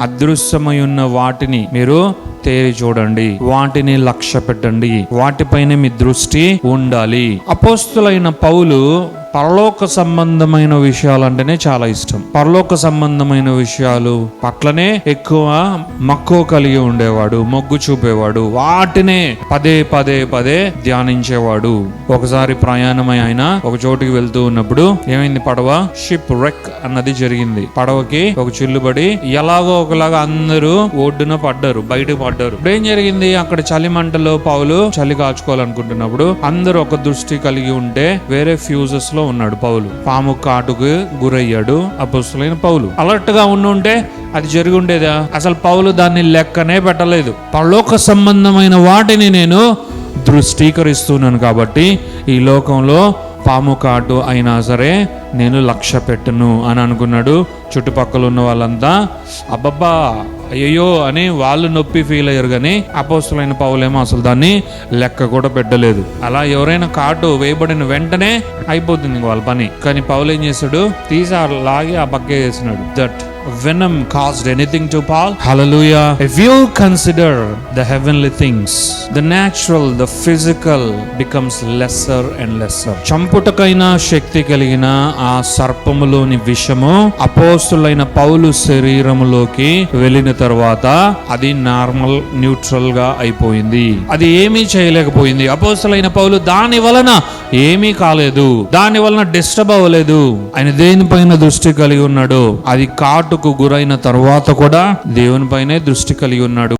అదృశ్యమై ఉన్న వాటిని మీరు తేరి చూడండి వాటిని లక్ష్య పెట్టండి వాటిపైన మీ దృష్టి ఉండాలి. అపోస్తులైన పౌలు పరలోక సంబంధమైన విషయాలు అంటేనే చాలా ఇష్టం. పరలోక సంబంధమైన విషయాలు పట్లనే ఎక్కువ మక్కువ కలిగి ఉండేవాడు మొగ్గు చూపేవాడు వాటినే పదే పదే పదే ధ్యానించేవాడు. ఒకసారి ప్రయాణమై ఆయన ఒక చోటుకి వెళ్తూ ఉన్నప్పుడు ఏమైంది పడవ? షిప్ రెక్ అన్నది జరిగింది. పడవకి ఒక చిల్లుబడి ఎలాగో ఒకలాగా అందరూ ఒడ్డున పడ్డారు బయట పడ్డారు. ఇప్పుడు ఏం జరిగింది? అక్కడ చలి మంటలో పౌలు చలి కాచుకోవాలనుకుంటున్నప్పుడు అందరూ ఒక దృష్టి కలిగి ఉంటే వేరే ఫ్యూజెస్లో ఉన్నాడు పౌలు పాము కాటుకు గురయ్యాడు అపుస్తులైన పౌలు అలర్ట్గా ఉండుంటే అది జరిగి ఉండేదా? అసలు పౌలు దాన్ని లెక్కనే పెట్టలేదు. పరలోక సంబంధమైన వాటిని నేను దృష్టీకరిస్తున్నాను కాబట్టి ఈ లోకంలో పాము కాటు అయినా సరే నేను లక్ష్య పెట్టను అని అనుకున్నాడు. చుట్టుపక్కల ఉన్న వాళ్ళంతా అబ్బబ్బా అయ్యో అని వాళ్ళు నొప్పి ఫీల్ అయ్యారు కానీ అపోస్తులైన పౌలేమో అసలు దాన్ని లెక్క కూడా పెట్టలేదు. అలా ఎవరైనా కాటు వేయబడిన వెంటనే అయిపోతుంది వాళ్ళ పని. కానీ పావులు ఏం చేశాడు? తీసి ఆ లాగి ఆ పక్కే చేసినాడు that venom caused anything to Paul? Hallelujah. If you consider the heavenly things, the natural, the physical becomes lesser and lesser. చంపుటకైన శక్తి కలిగిన ఆ సర్పములోని విషము అపోస్తులైన పౌలు శరీరములోకి వెళ్ళిన తర్వాత అది నార్మల్ న్యూట్రల్గా అయిపోయింది అది ఏమీ చేయలేకపోయింది అపోస్తులైన పౌలు దాని వలన ఏమీ కాలేదు. దాని వలన డిస్టర్బ్ అవ్వలేదు. ఆయన దేనిపైన దృష్టి కలిగి ఉన్నాడు అది కాటుకు గురైన తర్వాత కూడా దేవునిపైనే దృష్టి కలిగి ఉన్నాడు.